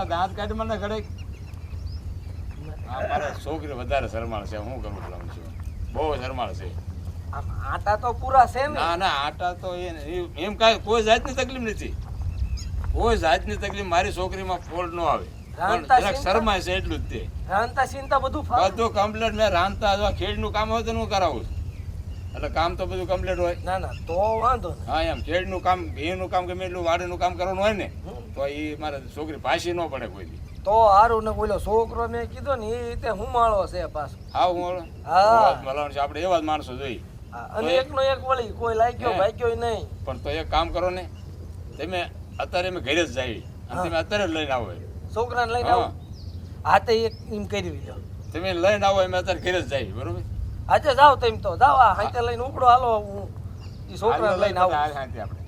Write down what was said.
મોટા દાંત કાઢ મને ઘડે છોકરી વધારે શરમાળ છે. હું કરું છું છું. બહુ શરમાળ છે. આટા તો પૂરા છે ના? ના આટા તો એમ કાંઈ કોઈ જાતની તકલીફ નથી. કોઈ જાતની તકલીફ મારી છોકરીમાં ફોલ્ટ ન આવે? શરમાય છે એટલું જ તે. રાંધતા ચિંતા બધું બધું કમ્પ્લીટ મેં રાંધતા અથવા ખેડનું કામ હોય તો હું કરાવું એટલે કામ તો બધું કમ્પ્લીટ હોય. ના ના તો વાંધો હા એમ. ખેડનું કામ એનું કામ ગમે એટલું વાડીનું કામ કરવાનું હોય ને. તો એ મારે છોકરી પાછી ન પડે કોઈ તો હારું ને બોલો છોકરો મેં કીધો ને એ રીતે હુમાળો છે પાછો. હા. હું હા. મલાણ છે. આપણે એવા જ માણસો જોઈએ. અને એક નો એકનો એક વળી કોઈ લાગ્યો ભાગ્યો નહીં. પણ તો એક કામ કરો ને તમે અત્યારે અમે ઘરે જ જાય અને તમે અત્યારે જ લઈને આવો છોકરાને લઈને આવો. હા. તો એક એમ કરી લો તમે લઈને આવો એમ અત્યારે ઘરે જ જઈએ બરોબર? આજે જાઓ તેમ તો. જાઓ હાથે લઈને ઉપડો હાલો હું એ છોકરાને લઈને આવો. આપણે.